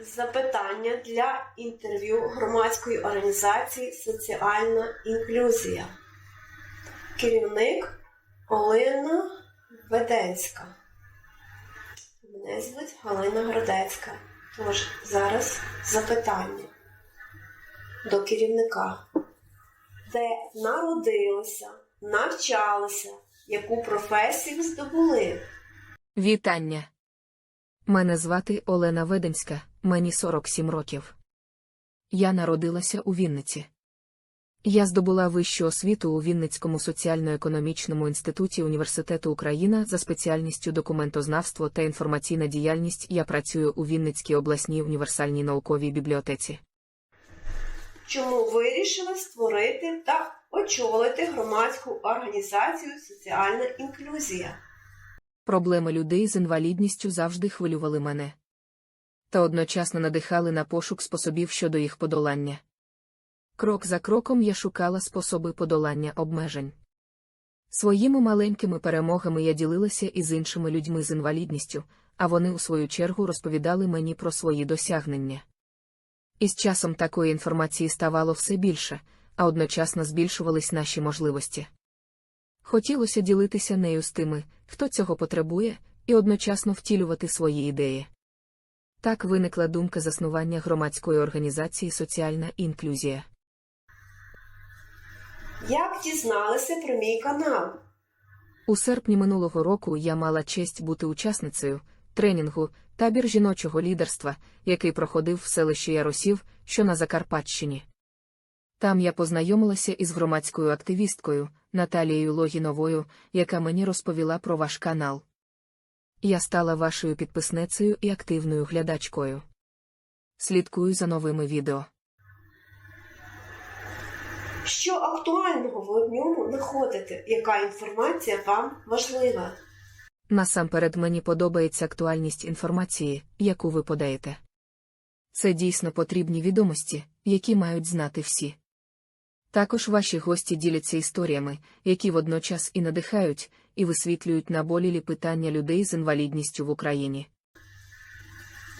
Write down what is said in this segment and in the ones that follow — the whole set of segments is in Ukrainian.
Запитання для інтерв'ю громадської організації Соціальна інклюзія. Керівник Олена Веденська. Мене звуть Галина Градецька. Тож зараз запитання до керівника. Де народилися, навчалися, яку професію здобули? Вітання. Мене звати Олена Веденська, мені 47 років. Я народилася у Вінниці. Я здобула вищу освіту у Вінницькому соціально-економічному інституті Університету Україна за спеціальністю документознавство та інформаційна діяльність. Я працюю у Вінницькій обласній універсальній науковій бібліотеці. Чому вирішили створити та очолити громадську організацію Соціальна інклюзія? Проблеми людей з інвалідністю завжди хвилювали мене. Та одночасно надихали на пошук способів щодо їх подолання. Крок за кроком я шукала способи подолання обмежень. Своїми маленькими перемогами я ділилася із іншими людьми з інвалідністю, а вони у свою чергу розповідали мені про свої досягнення. І з часом такої інформації ставало все більше, а одночасно збільшувались наші можливості. Хотілося ділитися нею з тими, хто цього потребує, і одночасно втілювати свої ідеї. Так виникла думка заснування громадської організації Соціальна інклюзія. Як дізналися про мій канал? У серпні минулого року я мала честь бути учасницею тренінгу табір жіночого лідерства, який проходив в селищі Яросів, що на Закарпатщині. Там я познайомилася із громадською активісткою Наталією Логіновою, яка мені розповіла про ваш канал. Я стала вашою підписнецею і активною глядачкою. Слідкую за новими відео. Що актуального ви в ньому знаходите? Яка інформація вам важлива? Насамперед мені подобається актуальність інформації, яку ви подаєте. Це дійсно потрібні відомості, які мають знати всі. Також ваші гості діляться історіями, які водночас і надихають, і висвітлюють наболілі питання людей з інвалідністю в Україні.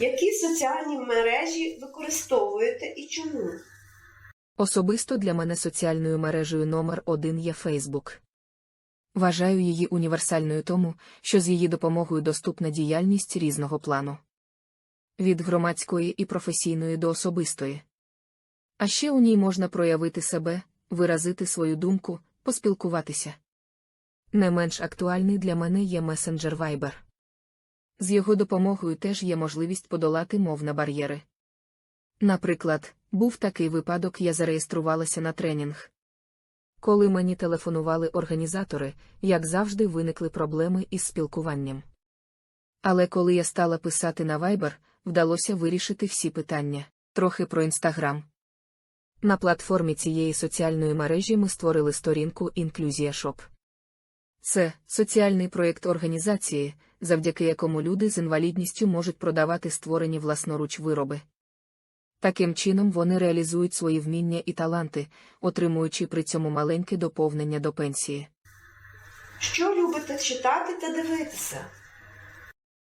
Які соціальні мережі використовуєте і чому? Особисто для мене соціальною мережею номер один є Фейсбук. Вважаю її універсальною тому, що з її допомогою доступна діяльність різного плану. Від громадської і професійної до особистої. А ще у ній можна проявити себе, виразити свою думку, поспілкуватися. Не менш актуальний для мене є месенджер Viber. З його допомогою теж є можливість подолати мовна бар'єри. Наприклад, був такий випадок, я зареєструвалася на тренінг. Коли мені телефонували організатори, як завжди, виникли проблеми із спілкуванням. Але коли я стала писати на Viber, вдалося вирішити всі питання. Трохи про Інстаграм. На платформі цієї соціальної мережі ми створили сторінку Інклюзія Шоп. Це соціальний проєкт організації, завдяки якому люди з інвалідністю можуть продавати створені власноруч вироби. Таким чином вони реалізують свої вміння і таланти, отримуючи при цьому маленьке доповнення до пенсії. Що любите читати та дивитися?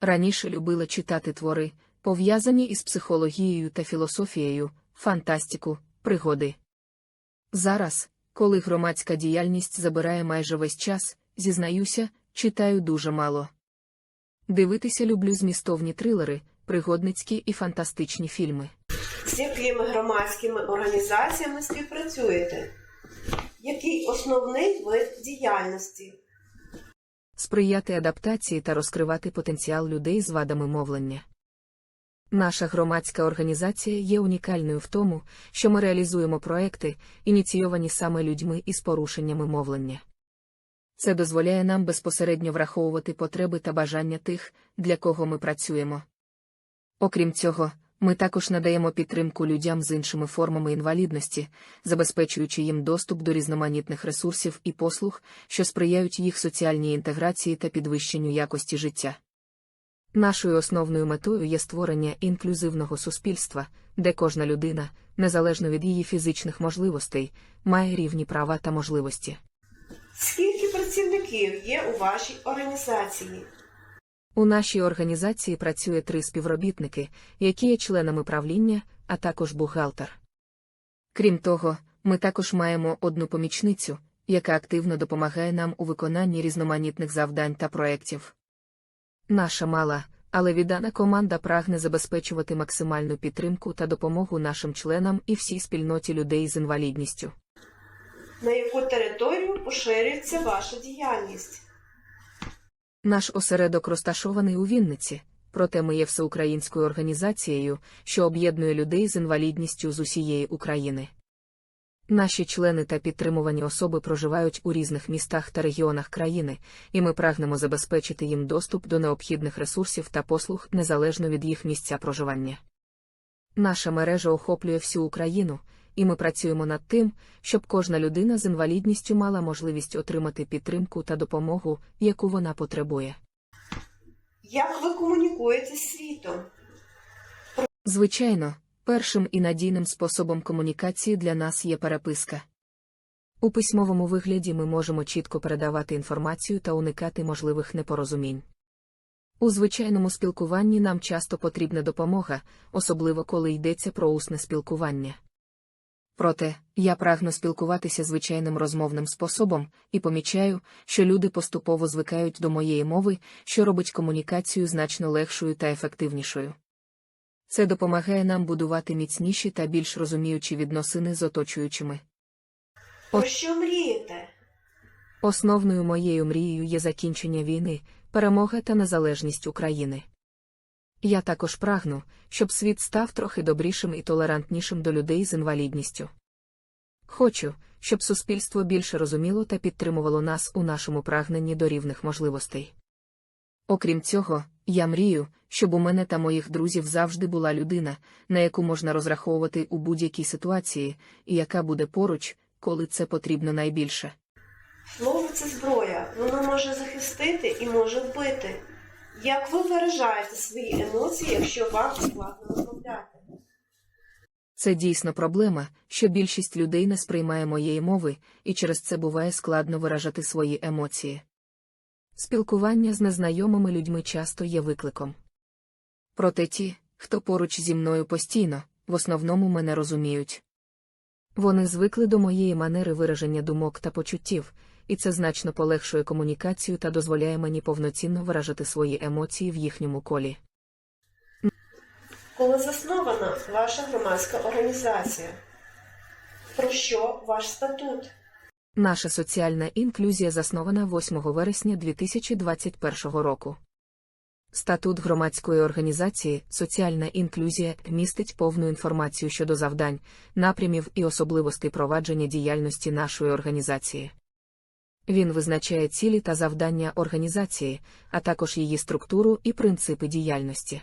Раніше любила читати твори, пов'язані із психологією та філософією, фантастику, пригоди. Зараз, коли громадська діяльність забирає майже весь час, зізнаюся, читаю дуже мало. Дивитися люблю змістовні трилери, пригодницькі і фантастичні фільми. З якими громадськими організаціями співпрацюєте? Який основний вид діяльності? сприяти адаптації та розкривати потенціал людей з вадами мовлення. Наша громадська організація є унікальною в тому, що ми реалізуємо проекти, ініційовані саме людьми із порушеннями мовлення. Це дозволяє нам безпосередньо враховувати потреби та бажання тих, для кого ми працюємо. Окрім цього, ми також надаємо підтримку людям з іншими формами інвалідності, забезпечуючи їм доступ до різноманітних ресурсів і послуг, що сприяють їх соціальній інтеграції та підвищенню якості життя. Нашою основною метою є створення інклюзивного суспільства, де кожна людина, незалежно від її фізичних можливостей, має рівні права та можливості. Скільки працівників є у вашій організації? У нашій організації працює три співробітники, які є членами правління, а також бухгалтер. Крім того, ми також маємо одну помічницю, яка активно допомагає нам у виконанні різноманітних завдань та проєктів. Наша мала, але віддана команда прагне забезпечувати максимальну підтримку та допомогу нашим членам і всій спільноті людей з інвалідністю. На яку територію поширюється ваша діяльність? Наш осередок розташований у Вінниці, проте ми є всеукраїнською організацією, що об'єднує людей з інвалідністю з усієї України. Наші члени та підтримувані особи проживають у різних містах та регіонах країни, і ми прагнемо забезпечити їм доступ до необхідних ресурсів та послуг незалежно від їх місця проживання. Наша мережа охоплює всю Україну, і ми працюємо над тим, щоб кожна людина з інвалідністю мала можливість отримати підтримку та допомогу, яку вона потребує. Як ви комунікуєте з світом? Звичайно, першим і надійним способом комунікації для нас є переписка. У письмовому вигляді ми можемо чітко передавати інформацію та уникати можливих непорозумінь. У звичайному спілкуванні нам часто потрібна допомога, особливо коли йдеться про усне спілкування. Проте, я прагну спілкуватися звичайним розмовним способом і помічаю, що люди поступово звикають до моєї мови, що робить комунікацію значно легшою та ефективнішою. Це допомагає нам будувати міцніші та більш розуміючі відносини з оточуючими. Про що мрієте? Основною моєю мрією є закінчення війни, перемога та незалежність України. Я також прагну, щоб світ став трохи добрішим і толерантнішим до людей з інвалідністю. Хочу, щоб суспільство більше розуміло та підтримувало нас у нашому прагненні до рівних можливостей. Окрім цього, я мрію, щоб у мене та моїх друзів завжди була людина, на яку можна розраховувати у будь-якій ситуації, і яка буде поруч, коли це потрібно найбільше. Слово це зброя. Воно може захистити і може вбити. Як ви виражаєте свої емоції, якщо вам складно розмовляти? Це дійсно проблема, що більшість людей не сприймає моєї мови, і через це буває складно виражати свої емоції. Спілкування з незнайомими людьми часто є викликом. Проте ті, хто поруч зі мною постійно, в основному мене розуміють. Вони звикли до моєї манери вираження думок та почуттів, і це значно полегшує комунікацію та дозволяє мені повноцінно виражати свої емоції в їхньому колі. Коли заснована ваша громадська організація? Про що ваш статут? Наша соціальна інклюзія заснована 8 вересня 2021 року. Статут громадської організації Соціальна інклюзія містить повну інформацію щодо завдань, напрямів і особливостей провадження діяльності нашої організації. Він визначає цілі та завдання організації, а також її структуру і принципи діяльності.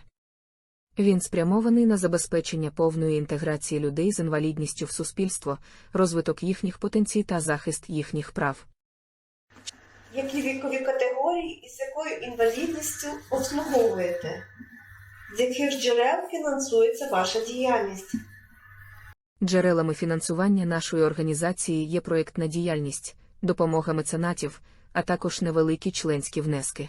Він спрямований на забезпечення повної інтеграції людей з інвалідністю в суспільство, розвиток їхніх потенцій та захист їхніх прав. Які вікові категорії і з якою інвалідністю обслуговуєте? З яких джерел фінансується ваша діяльність? Джерелами фінансування нашої організації є проєктна діяльність, допомога меценатів, а також невеликі членські внески.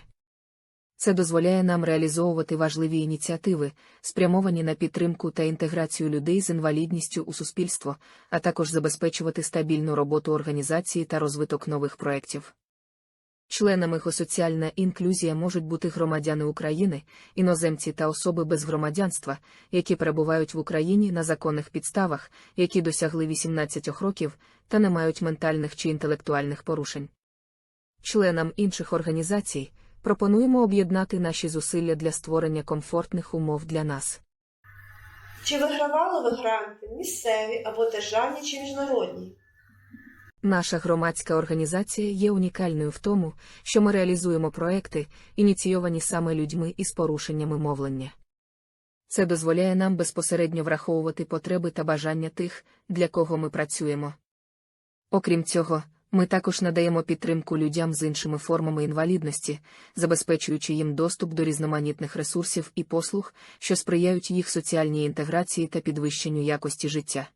Це дозволяє нам реалізовувати важливі ініціативи, спрямовані на підтримку та інтеграцію людей з інвалідністю у суспільство, а також забезпечувати стабільну роботу організації та розвиток нових проєктів. Членами соціальна інклюзія можуть бути громадяни України, іноземці та особи без громадянства, які перебувають в Україні на законних підставах, які досягли 18 років та не мають ментальних чи інтелектуальних порушень. Членам інших організацій пропонуємо об'єднати наші зусилля для створення комфортних умов для нас. Чи вигравали ви гранти місцеві або державні чи міжнародні? Наша громадська організація є унікальною в тому, що ми реалізуємо проекти, ініційовані саме людьми із порушеннями мовлення. Це дозволяє нам безпосередньо враховувати потреби та бажання тих, для кого ми працюємо. Окрім цього, ми також надаємо підтримку людям з іншими формами інвалідності, забезпечуючи їм доступ до різноманітних ресурсів і послуг, що сприяють їх соціальній інтеграції та підвищенню якості життя.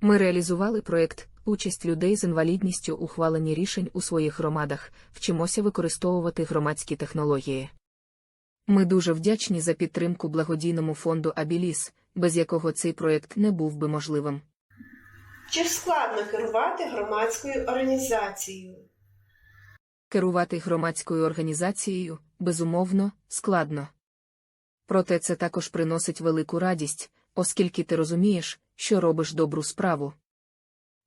Ми реалізували проєкт Участь людей з інвалідністю ухваленні рішень у своїх громадах, вчимося використовувати громадські технології. Ми дуже вдячні за підтримку благодійному фонду Абіліс, без якого цей проєкт не був би можливим. Чи складно керувати громадською організацією? Керувати громадською організацією, безумовно, складно. Проте це також приносить велику радість, оскільки ти розумієш, що робиш добру справу.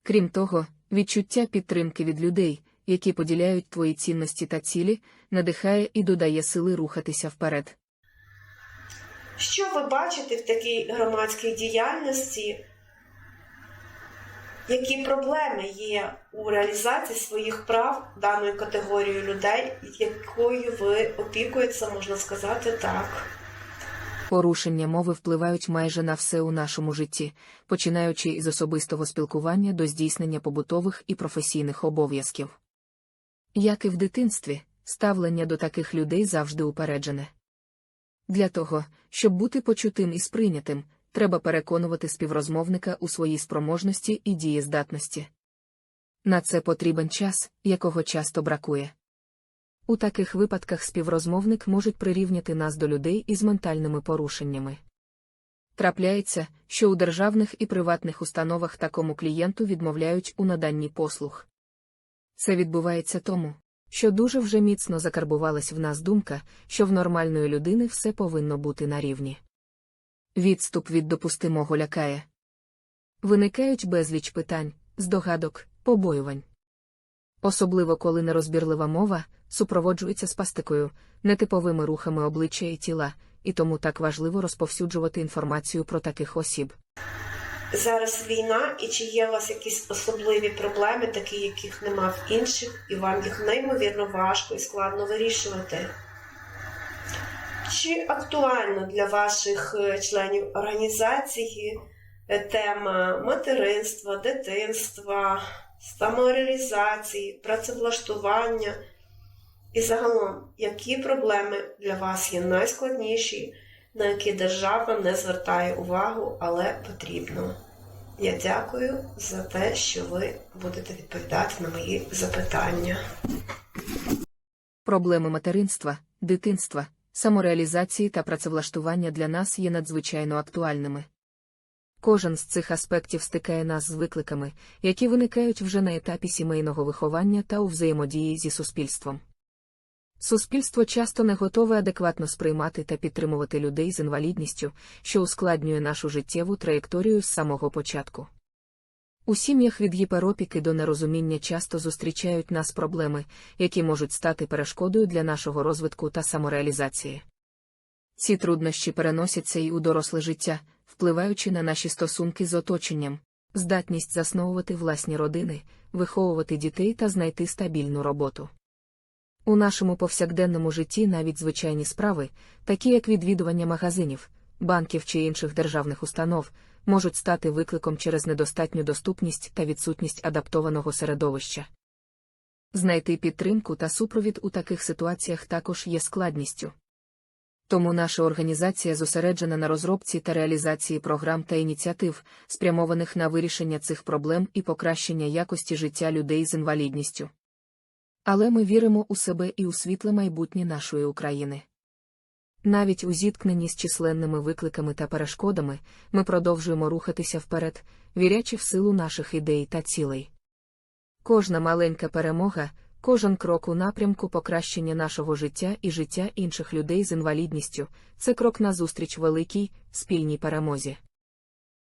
Крім того, відчуття підтримки від людей, які поділяють твої цінності та цілі, надихає і додає сили рухатися вперед. Що ви бачите в такій громадській діяльності? Які проблеми є у реалізації своїх прав даною категорією людей, якою ви опікуєтеся, можна сказати так? Порушення мови впливають майже на все у нашому житті, починаючи із особистого спілкування до здійснення побутових і професійних обов'язків. Як і в дитинстві, ставлення до таких людей завжди упереджене. Для того, щоб бути почутим і сприйнятим, треба переконувати співрозмовника у своїй спроможності і дієздатності. На це потрібен час, якого часто бракує. У таких випадках співрозмовник можуть прирівняти нас до людей із ментальними порушеннями. Трапляється, що у державних і приватних установах такому клієнту відмовляють у наданні послуг. Це відбувається тому, що дуже вже міцно закарбувалась в нас думка, що в нормальної людини все повинно бути на рівні. Відступ від допустимого лякає. Виникають безліч питань, здогадок, побоювань. Особливо коли нерозбірлива мова супроводжується спастикою, нетиповими рухами обличчя і тіла, і тому так важливо розповсюджувати інформацію про таких осіб. Зараз війна, і чи є у вас якісь особливі проблеми, такі, яких нема в інших, і вам їх неймовірно важко і складно вирішувати? Чи актуально для ваших е, членів організації е, тема материнства, дитинства, самореалізації, працевлаштування? І загалом, які проблеми для вас є найскладніші, на які держава не звертає увагу, але потрібно? Я дякую за те, що ви будете відповідати на мої запитання. Проблеми материнства, дитинства, самореалізації та працевлаштування для нас є надзвичайно актуальними. Кожен з цих аспектів стикає нас з викликами, які виникають вже на етапі сімейного виховання та у взаємодії зі суспільством. Суспільство часто не готове адекватно сприймати та підтримувати людей з інвалідністю, що ускладнює нашу життєву траєкторію з самого початку. У сім'ях від гіперопіки до нерозуміння часто зустрічають нас проблеми, які можуть стати перешкодою для нашого розвитку та самореалізації. Ці труднощі переносяться і у доросле життя, впливаючи на наші стосунки з оточенням, здатність засновувати власні родини, виховувати дітей та знайти стабільну роботу. У нашому повсякденному житті навіть звичайні справи, такі як відвідування магазинів, банків чи інших державних установ, можуть стати викликом через недостатню доступність та відсутність адаптованого середовища. Знайти підтримку та супровід у таких ситуаціях також є складністю. Тому наша організація зосереджена на розробці та реалізації програм та ініціатив, спрямованих на вирішення цих проблем і покращення якості життя людей з інвалідністю. Але ми віримо у себе і у світле майбутнє нашої України. Навіть у зіткненні з численними викликами та перешкодами ми продовжуємо рухатися вперед, вірячи в силу наших ідей та цілей. Кожна маленька перемога, кожен крок у напрямку покращення нашого життя і життя інших людей з інвалідністю це крок назустріч великій, спільній перемозі.